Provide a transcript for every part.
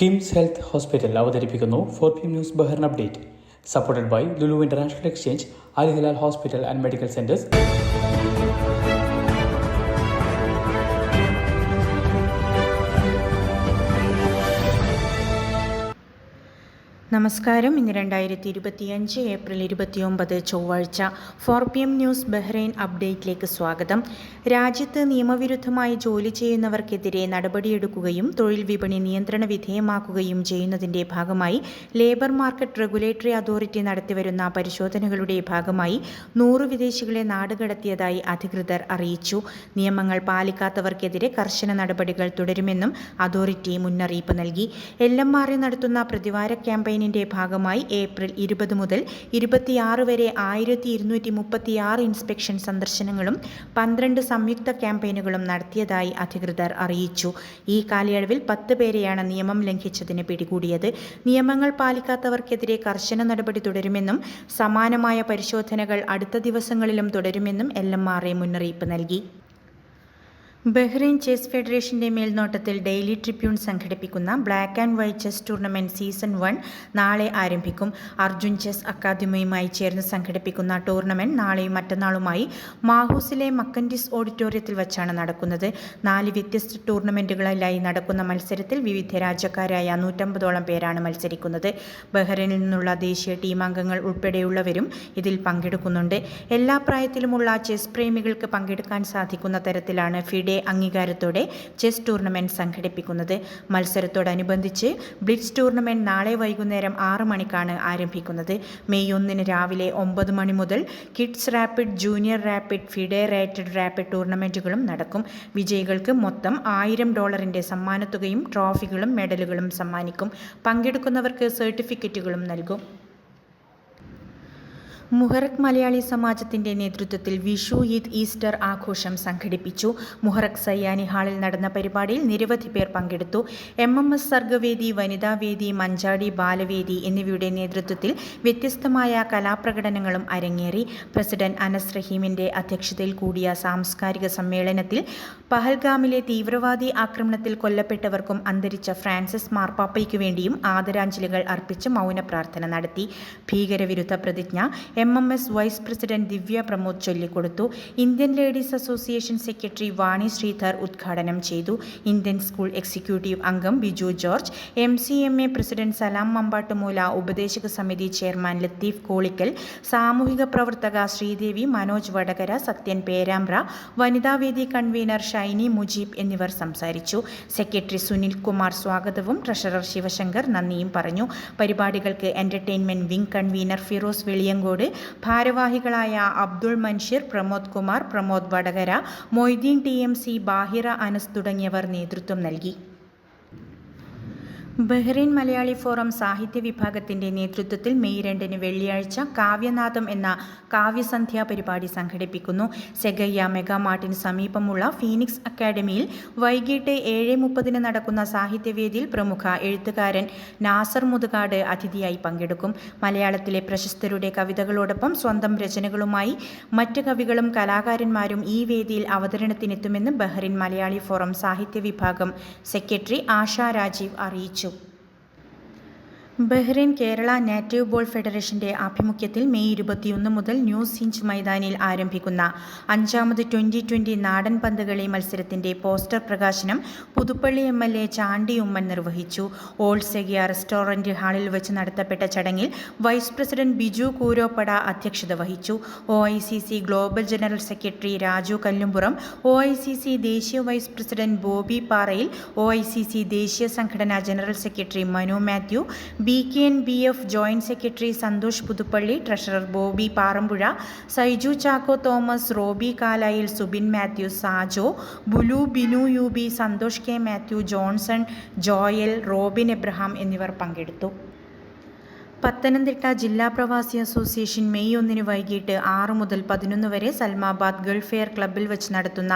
KIMS health hospital അവതരിപ്പിക്കുന്നു four P news Bahrain update. Supported by Lulu international exchange Al Hilal hospital and medical centres. നമസ്കാരം. ഇന്ന് രണ്ടായിരത്തി ഇരുപത്തിയഞ്ച് April ഇരുപത്തിയൊമ്പത് ചൊവ്വാഴ്ച four P M news Bahrain അപ്ഡേറ്റിലേക്ക് സ്വാഗതം. രാജ്യത്ത് നിയമവിരുദ്ധമായി ജോലി ചെയ്യുന്നവർക്കെതിരെ നടപടിയെടുക്കുകയും തൊഴിൽ വിപണി നിയന്ത്രണ വിധേയമാക്കുകയും ചെയ്യുന്നതിന്റെ ഭാഗമായി ലേബർ മാർക്കറ്റ് റെഗുലേറ്ററി അതോറിറ്റി നടത്തിവരുന്ന പരിശോധനകളുടെ ഭാഗമായി നൂറ് വിദേശികളെ നാടുകടത്തിയതായി അധികൃതർ അറിയിച്ചു. നിയമങ്ങൾ പാലിക്കാത്തവർക്കെതിരെ കർശന നടപടികൾ തുടരുമെന്നും അതോറിറ്റി മുന്നറിയിപ്പ് നൽകി. എൽ എം ആർ നടത്തുന്ന പ്രതിവാര ക്യാമ്പയിൻ ക്യാമ്പയിനിന്റെ ഭാഗമായി ഏപ്രിൽ ഇരുപത് മുതൽ ഇരുപത്തിയാറ് വരെ ആയിരത്തി ഇരുന്നൂറ്റി മുപ്പത്തിയാറ് ഇൻസ്പെക്ഷൻ സന്ദർശനങ്ങളും പന്ത്രണ്ട് സംയുക്ത ക്യാമ്പയിനുകളും നടത്തിയതായി അധികൃതർ അറിയിച്ചു. ഈ കാലയളവിൽ പത്ത് പേരെയാണ് നിയമം ലംഘിച്ചതിന് പിടികൂടിയത്. നിയമങ്ങൾ പാലിക്കാത്തവർക്കെതിരെ കർശന നടപടി തുടരുമെന്നും സമാനമായ പരിശോധനകൾ അടുത്ത ദിവസങ്ങളിലും തുടരുമെന്നും എൽ എം ആർ എ മുന്നറിയിപ്പ് നൽകി. ബഹ്റൈൻ ചെസ് ഫെഡറേഷന്റെ മേൽനോട്ടത്തിൽ ഡെയിലി ട്രിബ്യൂൺ സംഘടിപ്പിക്കുന്ന black and white chess tournament season one നാളെ ആരംഭിക്കും. അർജുൻ ചെസ് അക്കാദമിയുമായി ചേർന്ന് സംഘടിപ്പിക്കുന്ന ടൂർണമെന്റ് നാളെയും മറ്റന്നാളുമായി മാഹൂസിലെ മക്കൻഡിസ് ഓഡിറ്റോറിയത്തിൽ വച്ചാണ് നടക്കുന്നത്. നാല് വ്യത്യസ്ത ടൂർണമെന്റുകളിലായി നടക്കുന്ന മത്സരത്തിൽ വിവിധ രാജ്യക്കാരായ നൂറ്റമ്പതോളം പേരാണ് മത്സരിക്കുന്നത്. ബഹ്റൈനിൽ നിന്നുള്ള ദേശീയ ടീമംഗങ്ങൾ ഉൾപ്പെടെയുള്ളവരും ഇതിൽ പങ്കെടുക്കുന്നുണ്ട്. എല്ലാ പ്രായത്തിലുമുള്ള ചെസ് പ്രേമികൾക്ക് പങ്കെടുക്കാൻ സാധിക്കുന്ന തരത്തിലാണ് ഫിഡെ ഡേ അംഗീകാരത്തോടെ ചെസ് ടൂർണമെന്റ് സംഘടിപ്പിക്കുന്നത്. മത്സരത്തോടനുബന്ധിച്ച് ബ്ലിറ്റ്സ് ടൂർണമെന്റ് നാളെ വൈകുന്നേരം ആറ് മണിക്കാണ് ആരംഭിക്കുന്നത്. മെയ് ഒന്നിന് രാവിലെ ഒമ്പത് മണി മുതൽ kids rapid junior rapid FIDE rated rapid ടൂർണമെന്റുകളും നടക്കും. വിജയികൾക്ക് മൊത്തം ആയിരം ഡോളറിന്റെ സമ്മാനത്തുകയും ട്രോഫികളും മെഡലുകളും സമ്മാനിക്കും. പങ്കെടുക്കുന്നവർക്ക് സർട്ടിഫിക്കറ്റുകളും നൽകും. മുഹറക് മലയാളി സമാജത്തിന്റെ നേതൃത്വത്തിൽ വിഷു ഈദ് ഈസ്റ്റർ ആഘോഷം സംഘടിപ്പിച്ചു. മുഹറക് സയ്യാനി ഹാളിൽ നടന്ന പരിപാടിയിൽ നിരവധി പേർ പങ്കെടുത്തു. എം എം എസ് സർഗവേദി വനിതാവേദി മഞ്ചാടി ബാലവേദി എന്നിവയുടെ നേതൃത്വത്തിൽ വ്യത്യസ്തമായ കലാപ്രകടനങ്ങളും അരങ്ങേറി. പ്രസിഡന്റ് അനസ് റഹീമിന്റെ അധ്യക്ഷതയിൽ കൂടിയ സാംസ്കാരിക സമ്മേളനത്തിൽ പഹൽഗാമിലെ തീവ്രവാദി ആക്രമണത്തിൽ കൊല്ലപ്പെട്ടവർക്കും അന്തരിച്ച ഫ്രാൻസിസ് മാർപ്പാപ്പയ്ക്കു വേണ്ടിയും ആദരാഞ്ജലികൾ അർപ്പിച്ച് മൗന പ്രാർത്ഥന നടത്തി. ഭീകരവിരുദ്ധ പ്രതിജ്ഞ M M S vice president Divya Pramod ചൊല്ലിക്കൊടുത്തു. Indian ladies association secretary Vani Sridhar ഉദ്ഘാടനം ചെയ്തു. ഇന്ത്യൻ സ്കൂൾ എക്സിക്യൂട്ടീവ് അംഗം Biju George M C M A president Salam Mambattumoola ഉപദേശക സമിതി ചെയർമാൻ ലത്തീഫ് കോളിക്കൽ സാമൂഹിക പ്രവർത്തക ശ്രീദേവി മനോജ് വടകര സത്യൻ പേരാമ്പ്ര വനിതാവേദി കൺവീനർ ഷൈനി മുജീബ് എന്നിവർ സംസാരിച്ചു. സെക്രട്ടറി സുനിൽ കുമാർ സ്വാഗതവും. ട്രഷറർ ശിവശങ്കർ നന്ദിയും പറഞ്ഞു. പരിപാടികൾക്ക് entertainment wing convener Firoz Veliyankode ഭാരവാഹികളായ Abdul Manshir Pramod Kumar Pramod Vadakara Moideen T M C Bahira Anas തുടങ്ങിയവർ നേതൃത്വം നൽകി. ബഹ്റൈൻ മലയാളി ഫോറം സാഹിത്യ വിഭാഗത്തിന്റെ നേതൃത്വത്തിൽ മെയ് രണ്ടിന് വെള്ളിയാഴ്ച കാവ്യനാഥം എന്ന കാവ്യസന്ധ്യാ പരിപാടി സംഘടിപ്പിക്കുന്നു. സെഗയ്യ മെഗാമാർട്ടിന് സമീപമുള്ള ഫീനിക്സ് അക്കാദമിയിൽ വൈകിട്ട് ഏഴ് മുപ്പതിന് നടക്കുന്ന സാഹിത്യവേദിയിൽ പ്രമുഖ എഴുത്തുകാരൻ നാസർ മുതുകാട് അതിഥിയായി പങ്കെടുക്കും. മലയാളത്തിലെ പ്രശസ്തരുടെ കവിതകളോടൊപ്പം സ്വന്തം രചനകളുമായി മറ്റ് കവികളും കലാകാരന്മാരും ഈ വേദിയിൽ അവതരണത്തിനെത്തുമെന്ന് ബഹ്റിൻ മലയാളി ഫോറം സാഹിത്യ വിഭാഗം സെക്രട്ടറി ആശ രാജീവ് അറിയിച്ചു. ബഹ്റൈൻ കേരള നാറ്റീവ് ബോൾ ഫെഡറേഷന്റെ ആഭിമുഖ്യത്തിൽ മെയ് ഇരുപത്തിയൊന്ന് മുതൽ ന്യൂ സിഞ്ച് മൈതാനിയിൽ ആരംഭിക്കുന്ന അഞ്ചാമത് ട്വന്റി ട്വന്റി നാടൻ പന്തുകളി മത്സരത്തിന്റെ പോസ്റ്റർ പ്രകാശനം Puthuppally M L A Chandy Oommen നിർവഹിച്ചു. ഓൾഡ് സെഗിയ റെസ്റ്റോറന്റ് ഹാളിൽ വെച്ച് നടത്തപ്പെട്ട ചടങ്ങിൽ വൈസ് പ്രസിഡന്റ് ബിജു കൂരോപ്പട അധ്യക്ഷത വഹിച്ചു. O global general secretary Raju Kallumpuram O ദേശീയ vice president Bobby Parayil O ദേശീയ സംഘടനാ general secretary Manu Mathew B K N B F joint secretary Santhosh Puthuppally treasurer Bobby Parampuzha Saiju Chacko Thomas Roby Kalayil Subin Mathew Sajo Bulu Binu U B Santhosh K Mathew Johnson Joel Robin Abraham എന്നിവർ പങ്കെടുത്തു. പത്തനംതിട്ട ജില്ലാ പ്രവാസി association May ഒന്നിന് വൈകിട്ട് ആറ് മുതൽ പതിനൊന്ന് വരെ സൽമാബാദ് ഗൾഫ് ഫെയർ ക്ലബ്ബിൽ വെച്ച് നടത്തുന്ന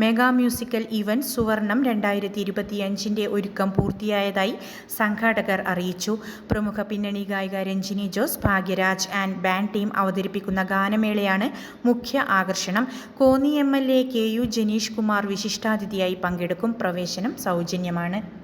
മെഗാ മ്യൂസിക്കൽ ഇവന്റ് സുവർണം രണ്ടായിരത്തി ഇരുപത്തിയഞ്ചിന്റെ ഒരുക്കം പൂർത്തിയായതായി സംഘാടകർ അറിയിച്ചു. പ്രമുഖ പിന്നണി ഗായിക Ranjini Jose Bhagyaraj and band team അവതരിപ്പിക്കുന്ന ഗാനമേളയാണ് മുഖ്യ ആകർഷണം. Konni M L A K U Janeesh Kumar വിശിഷ്ടാതിഥിയായി പങ്കെടുക്കും. പ്രവേശനം സൗജന്യമാണ്.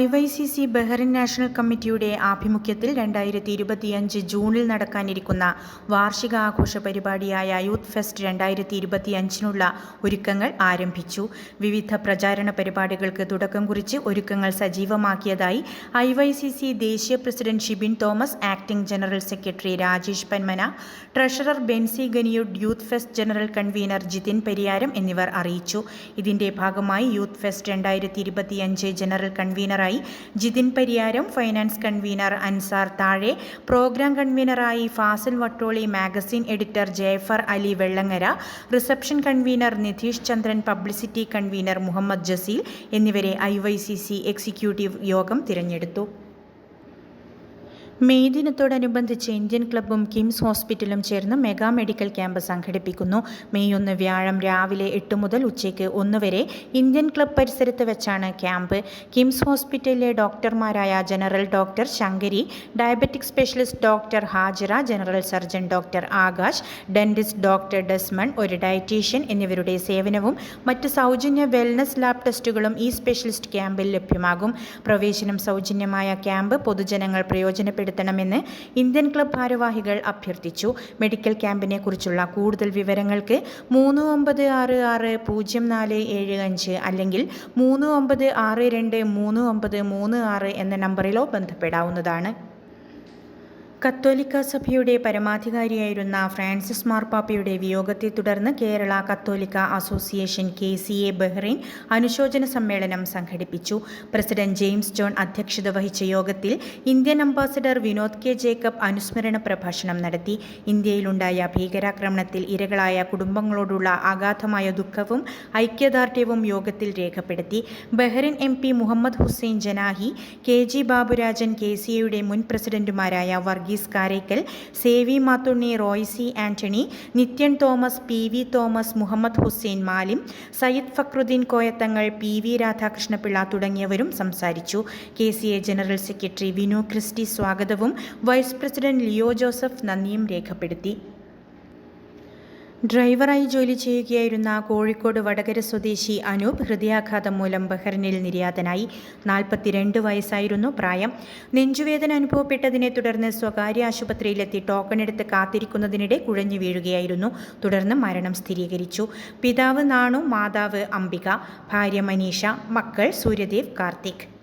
I Y C C Bahrain national കമ്മിറ്റിയുടെ ആഭിമുഖ്യത്തിൽ രണ്ടായിരത്തി ഇരുപത്തിയഞ്ച് ജൂണിൽ നടക്കാനിരിക്കുന്ന വാർഷിക ആഘോഷ പരിപാടിയായ യൂത്ത് ഫെസ്റ്റ് രണ്ടായിരത്തി ഇരുപത്തിയഞ്ചിനുള്ള ഒരുക്കങ്ങൾ ആരംഭിച്ചു. വിവിധ പ്രചാരണ പരിപാടികൾക്ക് തുടക്കം കുറിച്ച് ഒരുക്കങ്ങൾ സജീവമാക്കിയതായി ഐ വൈ സി സി ദേശീയ president Shibin Thomas acting general secretary Rajesh Panmana treasurer Benzy ഗനിയുഡ് youth fest general convener Jithin Periyaram എന്നിവർ അറിയിച്ചു. ഇതിന്റെ ഭാഗമായി യൂത്ത് ഫെസ്റ്റ് രണ്ടായിരത്തി ഇരുപത്തിയഞ്ച് general കൺവീനറായി Jithin Pariyaram finance convener Ansar Thazhe. Programme കൺവീനറായി Fasil Vattoli magazine editor Jafar Ali Vellangara. Reception convener Nitheesh Chandran publicity convener Muhammad Jaseel എന്നിവരെ I executive യോഗം തിരഞ്ഞെടുത്തു. May ദിനത്തോടനുബന്ധിച്ച് ഇന്ത്യൻ ക്ലബ്ബും കിംസ് ഹോസ്പിറ്റലും ചേർന്ന് മെഗാ മെഡിക്കൽ ക്യാമ്പ് സംഘടിപ്പിക്കുന്നു. May ഒന്ന് വ്യാഴം രാവിലെ എട്ട് മുതൽ ഉച്ചയ്ക്ക് ഒന്ന് വരെ ഇന്ത്യൻ ക്ലബ് പരിസരത്ത് വെച്ചാണ് ക്യാമ്പ്. കിംസ് ഹോസ്പിറ്റലിലെ ഡോക്ടർമാരായ general doctor Shankari diabetic specialist doctor Hajira general surgeon doctor Akash dentist doctor Desmond ഒരു ഡയറ്റീഷ്യൻ എന്നിവരുടെ സേവനവും മറ്റ് സൗജന്യ വെൽനസ് ലാബ് ടെസ്റ്റുകളും ഈ സ്പെഷ്യലിസ്റ്റ് ക്യാമ്പിൽ ലഭ്യമാകും. പ്രവേശനം സൗജന്യമായ ക്യാമ്പ് പൊതുജനങ്ങൾ പ്രയോജനപ്പെടുത്തണമെന്ന് ഇന്ത്യൻ ക്ലബ് ഭാരവാഹികൾ അഭ്യർത്ഥിച്ചു. മെഡിക്കൽ ക്യാമ്പിനെ കുറിച്ചുള്ള കൂടുതൽ വിവരങ്ങൾക്ക് മൂന്ന് ഒമ്പത് ആറ് ആറ് പൂജ്യം നാല് ഏഴ് അഞ്ച് അല്ലെങ്കിൽ മൂന്ന് ഒമ്പത് ആറ് രണ്ട് മൂന്ന് ഒമ്പത് മൂന്ന് ആറ് എന്ന നമ്പറിലോ ബന്ധപ്പെടാവുന്നതാണ്. കത്തോലിക്ക സഭയുടെ പരമാധികാരിയായിരുന്ന ഫ്രാൻസിസ് മാർപ്പാപ്പയുടെ വിയോഗത്തെ തുടർന്ന് കേരള കത്തോലിക്ക association K C A Bahrain അനുശോചന സമ്മേളനം സംഘടിപ്പിച്ചു. പ്രസിഡന്റ് ജെയിംസ് ജോൺ അധ്യക്ഷത വഹിച്ച യോഗത്തിൽ Indian ambassador Vinod K Jacob അനുസ്മരണ പ്രഭാഷണം നടത്തി. ഇന്ത്യയിലുണ്ടായ ഭീകരാക്രമണത്തിൽ ഇരകളായ കുടുംബങ്ങളോടുള്ള അഗാധമായ ദുഃഖവും ഐക്യദാർഢ്യവും യോഗത്തിൽ രേഖപ്പെടുത്തി. Bahrain M P Mohammed Hussain Janahi K G Baburajan K C എയുടെ മുൻ പ്രസിഡന്റുമാരായ Varghese Karekkal Sevy Mathunni Roysi Antony Nithyan Thomas P V Thomas Mohammed Hussain Malim Sayyid Fakhruddin Koyathangal P V Radhakrishnapillai തുടങ്ങിയവരും സംസാരിച്ചു. K C A general secretary Vinu Christy സ്വാഗതവും vice president Leo Joseph നന്ദിയും രേഖപ്പെടുത്തി. ഡ്രൈവറായി ജോലി ചെയ്യുകയായിരുന്ന കോഴിക്കോട് വടകര സ്വദേശി അനൂപ് ഹൃദയാഘാതം മൂലം ബഹ്റിനിൽ നിര്യാതനായി. നാൽപ്പത്തിരണ്ട് വയസ്സായിരുന്നു പ്രായം. നെഞ്ചുവേദന അനുഭവപ്പെട്ടതിനെ തുടർന്ന് സ്വകാര്യ ആശുപത്രിയിലെത്തി ടോക്കൺ എടുത്ത് കാത്തിരിക്കുന്നതിനിടെ കുഴഞ്ഞു വീഴുകയായിരുന്നു. തുടർന്ന് മരണം സ്ഥിരീകരിച്ചു. പിതാവ് നാണു മാതാവ് അംബിക ഭാര്യ മനീഷ മക്കൾ സൂര്യദേവ് കാർത്തിക്.